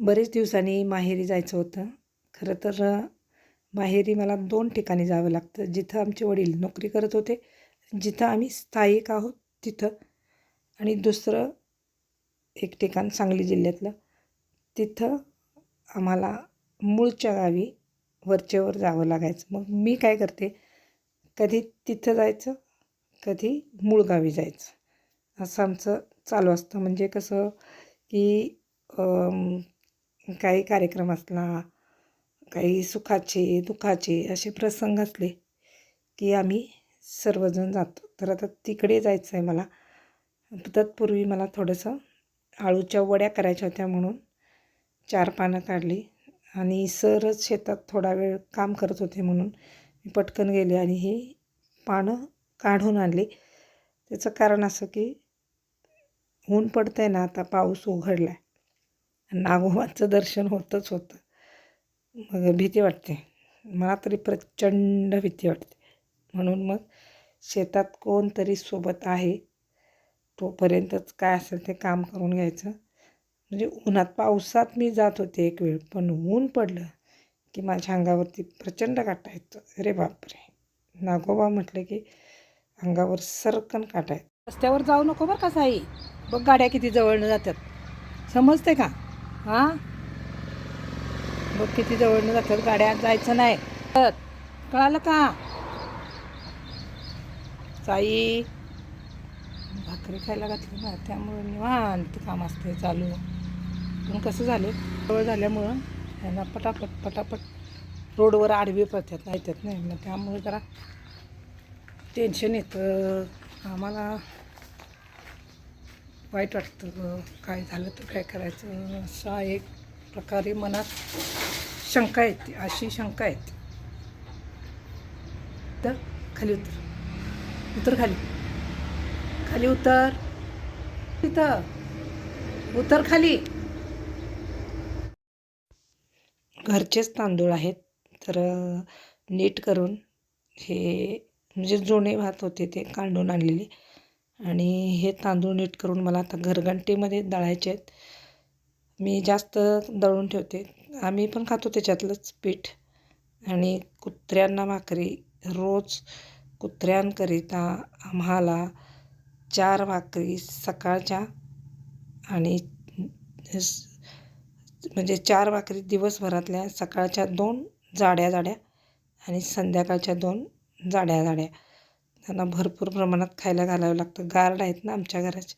बरेच दिवसांनी माहेरी जायचं होतं. खरं तर माहेरी मला दोन ठिकाणी जावं लागतं. जिथं आमचे वडील नोकरी करत होते जिथं आम्ही स्थायिक आहोत तिथं. आणि दुसरं एक ठिकाण सांगली जिल्ह्यातलं तिथं आम्हाला मूळच्या गावी वरचेवर जावं लागायचं. मग मी काय करते कधी तिथं जायचं कधी मूळ गावी जायचं. असं आमचं चालू असतं. म्हणजे कसं की काही कार्यक्रम असला काही सुखाचे दुःखाचे असे प्रसंग असले की आम्ही सर्वजण जातो. तर आता तिकडे जायचं आहे मला. तत्पूर्वी मला थोडंसं आळूच्या वड्या करायच्या होत्या म्हणून चार पानं काढली आणि सरच शेतात थोडा वेळ काम करत होते म्हणून मी पटकन गेले आणि ही पानं काढून आणली. त्याचं कारण असं की ऊन पडतं आहे ना आता पाऊस उघडला आहे नागोबाचं दर्शन होतंच होतं. मग भीती वाटते. मला तरी प्रचंड भीती वाटते. म्हणून मग शेतात कोणतरी सोबत आहे तोपर्यंतच काय असेल ते काम करून घ्यायचं. म्हणजे उन्हात पावसात मी जात होते एक वेळ पण ऊन पडलं की माझ्या अंगावरती प्रचंड काटा येतो. अरे बापरे! नागोबा म्हटलं की अंगावर सरकन काटा येतो. रस्त्यावर जाऊ नको बरं का साई. बघ गाड्या किती जवळनं जातात. समजते का? हां? बघ किती जवळनं जातात गाड्या जायचं नाही. तर कळालं का? साई भाकरी खायला घातली ना त्यामुळे निवांत काम असते चालू. पण कसं झाले? जवळ झाल्यामुळं त्यांना पटापट पटापट रोडवर आडवी पडतात येतात नाही. मग त्यामुळे जरा टेन्शन येतं. आम्हाला वाईट वाटतं गं, काय झालं तर काय करायचं? असा एक प्रकारे मनात शंका येते अशी शंका येते. तर खाली उतर. उतर खाली. खाली उतर. तिथं उतर खाली. घरचेच तांदूळ आहेत तर नीट करून हे म्हणजे जुने भात होते ते काढून आणलेले. आणि हे तांदूळ नीट करून मला आता घरघंटीमध्ये दळायचे आहेत. मी जास्त दळून ठेवते. आम्ही पण खातो त्याच्यातलंच पीठ. आणि कुत्र्यांना भाकरी. रोज कुत्र्यांकरिता आम्हाला चार भाकरी सकाळच्या आणि म्हणजे चार भाकरी दिवसभरातल्या सकाळच्या दोन जाड्या जाड्या आणि संध्याकाळच्या दोन जाड्या जाड्या. त्यांना भरपूर प्रमाणात खायला घालावं लागतं. गार्ड आहेत ना आमच्या घराचे.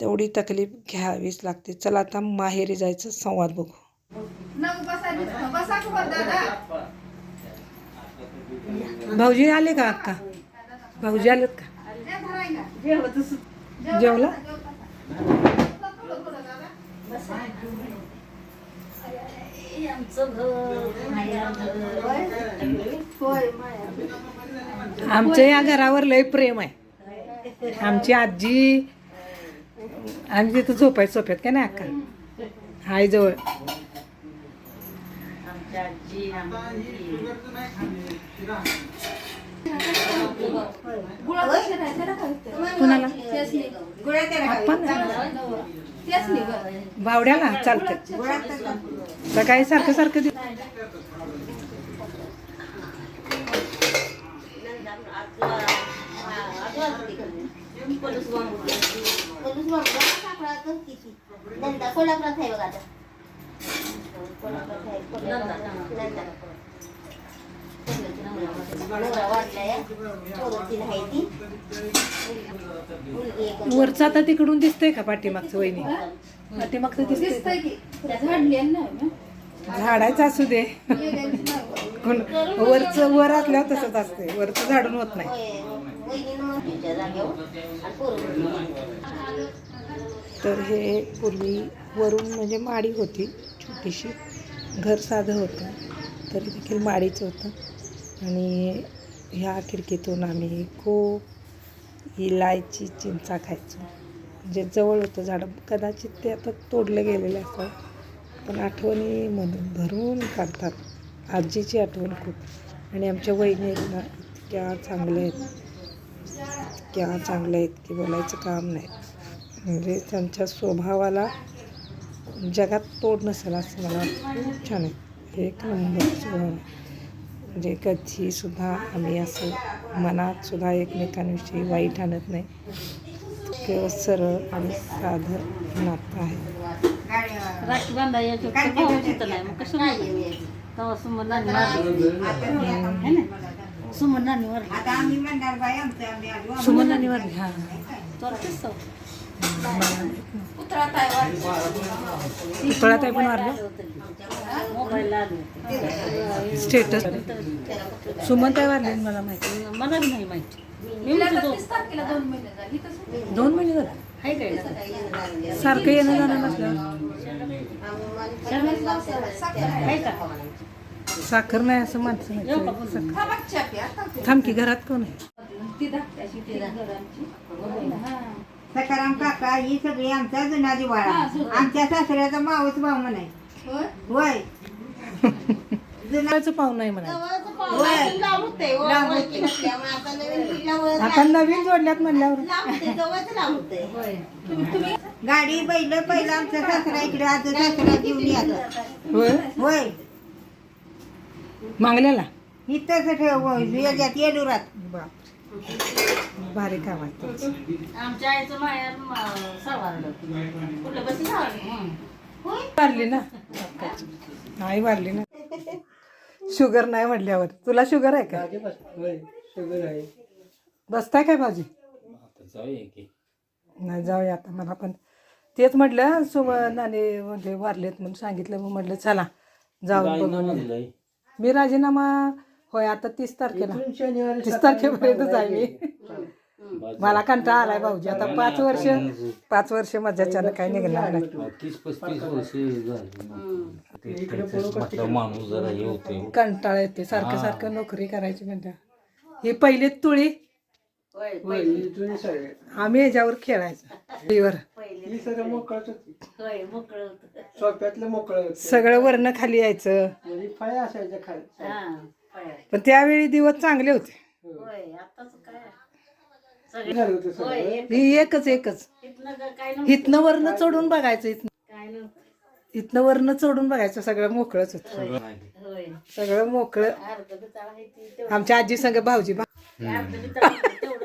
तेवढी तकलीफ घ्यावीच लागते. चला आता माहेरी जायचं संवाद बघू. भाऊजी आले का अक्का भाऊजी आलेत का? जेवला? आमच्या या घरावर लय प्रेम आहे. आमची आजी आम्ही तिथं झोपायचं सोप्यात काय नाही अक्का? हाय जवळ. कुणाला? बावड्याला चालतं सकाळी सारखं सारखं कोल्हापुरात आहे बघा आता कोल्हापुरात आहे नंदा वरचं आता तिकडून दिसतंय का. पाठीमागचं वहिनी पाठीमागचं दिसतंय झाडायचं असू दे. वरचं वर असल्यावर तसंच असते वरचं झाडून होत नाही. तर हे पूर्वी वरून म्हणजे माडी होती छोटीशी. घर साधं होतं तरी देखील माडीचं होतं. आणि ह्या खिडकीतून आम्ही खूप इलायची चिंचा खायचो. जे जवळ होतं झाडं. कदाचित ते आता तोडलं गेलेलं असं पण आठवणी मधून भरून काढतात. आजीची आठवण खूप. आणि आमच्या वहिनी ना इतक्या चांगल्या आहेत. इतक्या चांगल्या आहेत की बोलायचं काम नाही. म्हणजे त्यांच्या स्वभावाला जगात तोड नसेल असं मला खूप छान आहे. एक नंबरचं म्हणजे कधीसुद्धा आम्ही असं मनात सुद्धा एकमेकांविषयी वाईट आणत नाही. केवळ सरळ आणि साधं नातं आहे. राखी नाही मग कसं नाही तेव्हा सुमन नानी मारली है ना सुमन नानी मारली सुमन आणि वारली हां तर कसं पुतळा ताई पण वारलं? मोबाईल आले होते स्टेटस. सुमन ताई वारले मला माहिती. मला बी नाही माहिती. मी म्हणतो तो दोन. महिने झाले आहे काय ना? सारखं येणं जाणं आहे का? साखर नाही असं माणसं नाही. पुन्हा? थांब की घरात कोण आहे? सकाराम काका ही सगळी आमचा जुना. दिवाळा आमच्या सासऱ्याचा मावस भाऊ म्हणाय होय? जुनाचं पाहुणं आहे म्हणा होय. आता नवीन जोडल्यात म्हणल्यावर. गाडी बैल पहिलं आमचा सासरा इकडे आज सासरा घेऊन होय? होय. मागल्याला? इथंच ठेव याच्यात येडुरात भारी काम तुमचं. आमच्या आईचं माहेर म, सरवारलं कुठलं? बस वारली ना? नाही वारली ना? शुगर नाही म्हटल्यावर. तुला शुगर आहे का? बसताय काय भाजी नाही जाऊया आता. मला पण तेच म्हटलं सुमनाने म्हणजे वारलेत म्हणून सांगितलं. मग म्हटलं चला जाऊन बघून. मी राजीनामा होय आता तीस तारखेला. तीस तारखेपर्यंतच आहे मी. मला कंटाळा आलाय भाऊजी. आता पाच वर्ष पाच वर्ष माझ्याच्यानं काय निघणार नाही. तीस पस्तीस वर्ष झाली माणूस जरा होते कंटाळा येते सारखं सारखं नोकरी करायची म्हणत्या हे पहिले तुळी आम्ही ह्याच्यावर खेळायचं टीव्हीवर होय मोकळं होतं. सोप्यातलं मोकळं सगळं वर्ण खाली यायचं. म्हणजे फळ्या असायच्या खाली. हा होय. पण त्यावेळी दिवस चांगले होते. होय आताच काय? झालं होतं सगळं? होय एक- ही एकच एकच. इथनं ग- काय नव्हतं. इथनं वर्ण चढून बघायचं इथनं. काय नव्हतं. इथनं वर्ण चढून बघायचं सगळं मोकळंच होतं. होय सगळं मोकळं. अर्ध बिचारा आहे ती तेवढं. आमच्या आजी संग भाऊजी बा- अर्ध बिचारा तेवढं